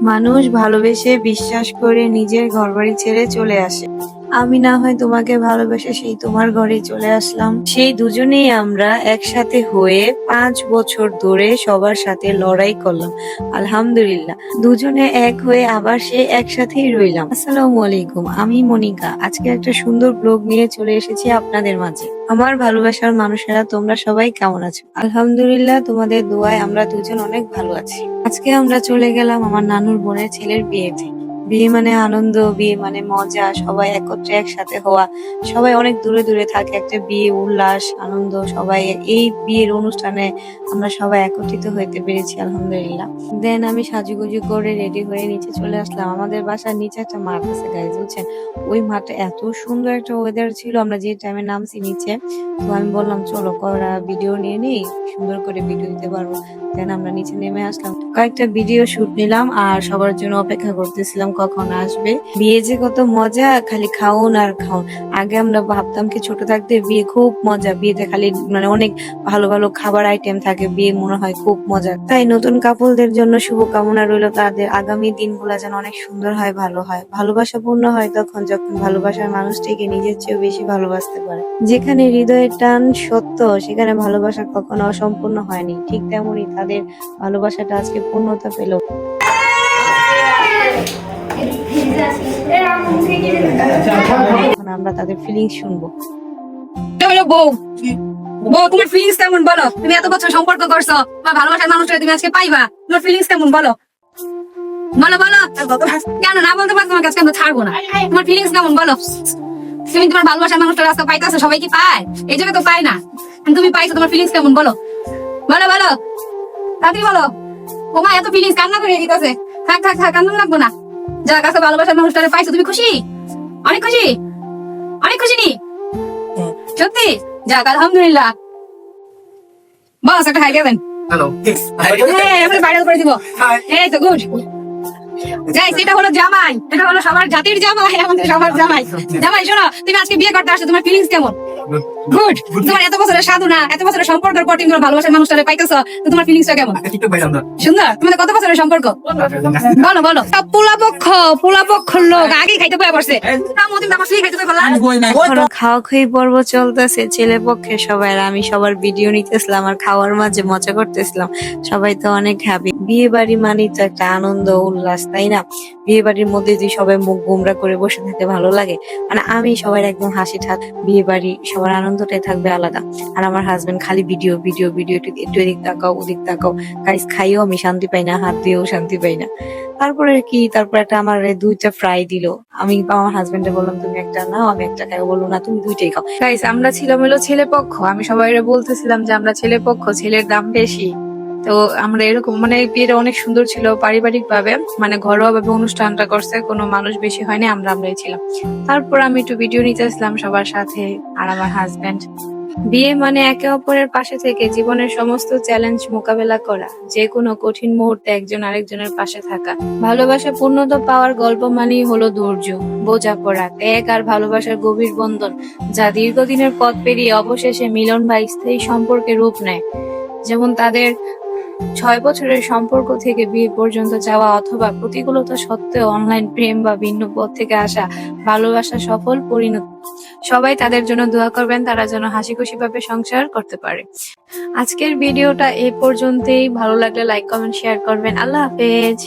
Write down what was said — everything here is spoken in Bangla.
মানুষ ভালোবেসে বিশ্বাস করে নিজের ঘরবাড়ি ছেড়ে চলে আসে। আমি না হয় তোমাকে ভালোবেসে সেই তোমার ঘরে চলে আসলাম। সেই দুজনেই আমরা একসাথে হয়ে পাঁচ বছর ধরে সবার সাথে লড়াই করলাম। আলহামদুলিল্লাহ। দুজনে এক হয়ে আবার সে একসাথেই রইলাম। আসসালামু আলাইকুম, আমি মনিকা। আজকে একটা সুন্দর ব্লগ নিয়ে চলে এসেছি আপনাদের মাঝে। আমার ভালোবাসার মানুষেরা, তোমরা সবাই কেমন আছো? আলহামদুলিল্লাহ, তোমাদের দোয়ায় আমরা দুজন অনেক ভালো আছি। আজকে আমরা চলে গেলাম আমার নানুর বোনের ছেলের বিয়েতে বিয়ে মানে আনন্দ, বিয়ে মানে মজা, সবাই একত্রে একসাথে হওয়া। সবাই অনেক দূরে দূরে থাকে, একটা বিয়ে, উল্লাস, আনন্দ, সবাই এই বিয়ের অনুষ্ঠানে আমরা সবাই একত্রিত হইতে পেরেছি, আলহামদুলিল্লাহ। দেন আমি সাজুগুজু করে রেডি হয়ে নিচে চলে আসলাম। আমাদের বাসার নিচে একটা মাঠ আছে গাইজ বুঝছেন? ওই মাঠে এত সুন্দর একটা ওয়েদার ছিল, আমরা যে টাইমে নামছি নিচে, তো আমি বললাম, চলো করা ভিডিও নিয়ে নিই, সুন্দর করে ভিডিও দিতে পারব। দেন আমরা নিচে নেমে আসলাম। কয়েকটা ভিডিও শুট নিলাম আর সবার জন্য অপেক্ষা করতেছিলাম কখন আসবে? বিয়ে যে কত মজা, খালি খাওন আর খাওন। আগে আমরা ভাবতাম কি ছোট থাকতে বিয়ে খুব মজা। বিয়েতে খালি মানে অনেক ভালো ভালো খাবার আইটেম থাকে, বিয়ে মনে হয় খুব মজা। তাই নতুন কাপলদের জন্য শুভকামনা রইল তাদের। আগামী দিনগুলো যেন অনেক সুন্দর হয়, ভালো হয়। ভালোবাসা পূর্ণ হয় তখন যখন ভালোবাসার মানুষটিকে নিজের চেয়েও বেশি ভালোবাসতে পারে। যেখানে হৃদয়ের টান সত্য, সেখানে ভালোবাসা কখনো অসম্পূর্ণ হয়নি। ঠিক তেমনই তাদের ভালোবাসাটা আজকে পূর্ণতা পেল। আমরা তাদের ফিলিংস শুনব। কেমন বলো? মানুষটা আজকে পাইতেছো সবাই কি পায়। এই জায়গায় তো পায় না। তুমি পাইছো, তোমার ফিলিংস কেমন বলো? বলো বলো। তাড়াতাড়ি বলো। ওমা, এত ফিলিংস কান্না করে দিতেছে থাক থাক থাক, কান্না লাগবো না। যার কাছে ভালোবাসার মানুষটারে পাইছো তুমি খুশি? অনেক খুশি? অনেক খুশি নি? সত্যি? যাক আলহামদুলিল্লাহ। বাস একটা হাই দেবেন। হ্যালো হ্যাঁ আমরা বাইরে করে দিব। এই তো গুড। গাইস এটা হলো জামাই। এটা হলো সবার জাতির জামাই আমাদের সবার জামাই। জামাই শোনো তুমি আজকে বিয়ে করতে আসছো তোমার ফিলিংস কেমন? গুড তোমার এত বছরের সাধনা এত বছরের সম্পর্কের পর তুমি ভালোবাসার মানুষটারে পাইতেছো? তো তোমার ফিলিংসটা কেমন? আমরা। সুন্দর? তোমাদের কত বছরের সম্পর্ক? বলো বলো। তা পোলা পক্ষ পোলা পক্ষ লোক আগে খাইতে পড়ছে। খাওয়া পর্ব চলতেছে ছেলে পক্ষে সবাই আর আমি সবার ভিডিও নিতেছিলাম আর খাওয়ার মাঝে মজা করতেছিলাম। সবাই তো অনেক হ্যাপি বিয়ে বাড়ি মানেই তো একটা আনন্দ উল্লাস তাই না? বিয়ে বাড়ির মধ্যে যদি সবাই মুখ গুমরা করে বসে থাকতে ভালো লাগে। মানে আমি সবার একদম হাসি ঠাক বিয়ে বাড়ি সবার আনন্দটাই থাকবে আলাদা। আর আমার হাজবেন্ড খালি ভিডিও ভিডিও ভিডিও একটু এদিক তাকাও, ওদিক তাকাও। গাইস খাইও, আমি শান্তি পাই না, হাত দিয়েও শান্তি পাই না। তারপরে কি, তারপর একটা আমার দুইটা ফ্রাই দিল। আমি আমার হাজবেন্ডে বললাম, তুমি একটা নাও, আমি একটা খাই বলল, না, তুমি দুইটাই খাও। গাইস আমরা ছিলাম হলো ছেলে পক্ষ। আমি সবাই বলতেছিলাম যে আমরা ছেলে পক্ষ, ছেলের দাম বেশি। তো আমরা এরকম মানে বিয়েটা অনেক সুন্দর ছিল পারিবারিক ভাবে মানে ঘরোয়া ভাবে অনুষ্ঠানটা করছে, কোনো মানুষ বেশি হয়নি, আমরা আমরাই ছিলাম। তারপর আমি একটু ভিডিও নিতে আসলাম সবার সাথে আর আমার হাজব্যান্ড বিয়ে মানে একে অপরের পাশে থেকে জীবনের সমস্ত চ্যালেঞ্জ মোকাবেলা করা, যে কোনো কঠিন মুহূর্তে একজন আরেকজনের পাশে থাকা। ভালোবাসা পূর্ণতা পাওয়ার গল্প মানেই হলো ধৈর্য, বোঝাপড়া, ত্যাগ আর ভালোবাসার গভীর বন্ধন, যা দীর্ঘদিনের পথ পেরিয়ে অবশেষে মিলন বা স্থায়ী সম্পর্কে রূপ নেয়। যেমন তাদের ছয় বছরের সম্পর্ক থেকে বিয়ে পর্যন্ত যাওয়া অথবা প্রতিকূলতা সত্ত্বেও অনলাইন প্রেম বা ভিন্ন পথ থেকে আসা ভালোবাসা সফল পরিণত। সবাই তাদের জন্য দোয়া করবেন, তারা যেন হাসি খুশি ভাবে সংসার করতে পারে। আজকের ভিডিওটা এ পর্যন্তই। ভালো লাগলে লাইক কমেন্ট শেয়ার করবেন। আল্লাহ হাফেজ।